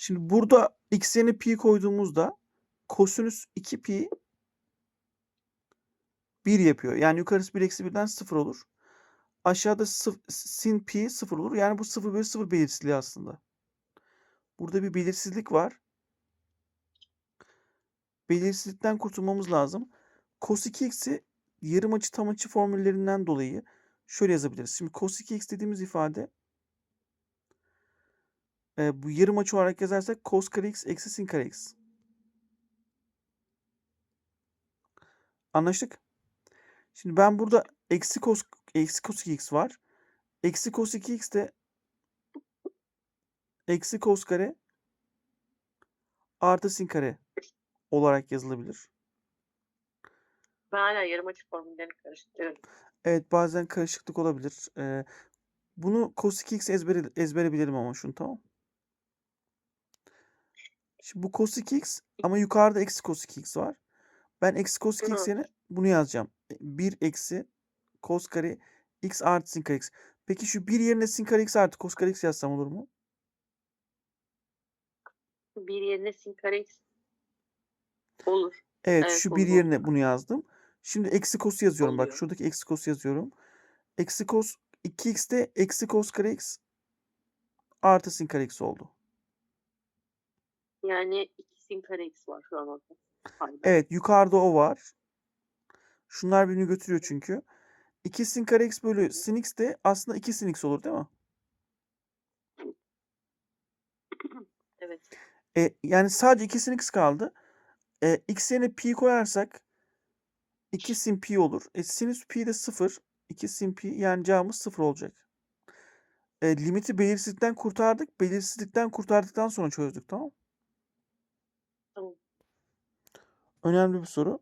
Şimdi burada x pi koyduğumuzda kosinüs 2 pi 1 yapıyor. Yani yukarısı 1 eksi 1'den 0 olur. Aşağıda sin pi 0 olur. Yani bu 0 bölü 0 belirsizliği aslında. Burada bir belirsizlik var. Belirsizlikten kurtulmamız lazım. Cos 2x'i yarım açı tam açı formüllerinden dolayı şöyle yazabiliriz. Şimdi cos 2x dediğimiz ifade e, bu yarım açı olarak yazarsak cos kare x eksi sin kare x. Anlaştık. Şimdi ben burada eksi cos, eksi cos 2x var. Eksi cos 2x de eksi cos kare artı sin kare olarak yazılabilir. Ben hala yarım açı formüllerini karıştırıyorum. Evet bazen karışıklık olabilir. Ee, bunu cos 2x ezbere, ezbere bilelim ama şunu tamam. Şimdi bu cos 2x ama yukarıda eksi cos 2x var. Ben eksi cos 2x Hı. yerine bunu yazacağım. 1 eksi cos kare x artı sin kare x. Peki şu 1 yerine sin kare x artı cos kare x yazsam olur mu? Bir yerine sin kare x olur. Evet, Evet, şu olur. yerine bunu yazdım. Şimdi eksi cos yazıyorum. Bak Oluyor. şuradaki eksi cos yazıyorum. Eksi cos 2x'te eksi cos kare x artı sin kare x oldu. Yani 2 sin kare x var şu an orada. Evet yukarıda o var. Şunlar birbirini götürüyor çünkü. 2 sin kare x bölü sin x de aslında 2 sin x olur değil mi? Evet. E, yani sadece 2 sin x kaldı. E, x yerine pi koyarsak 2 sin pi olur. E, sinüs pi de 0. 2 sin pi yani cevabımız 0 olacak. E, limiti belirsizlikten kurtardık. Belirsizlikten kurtardıktan sonra çözdük tamam mı? Önemli bir soru.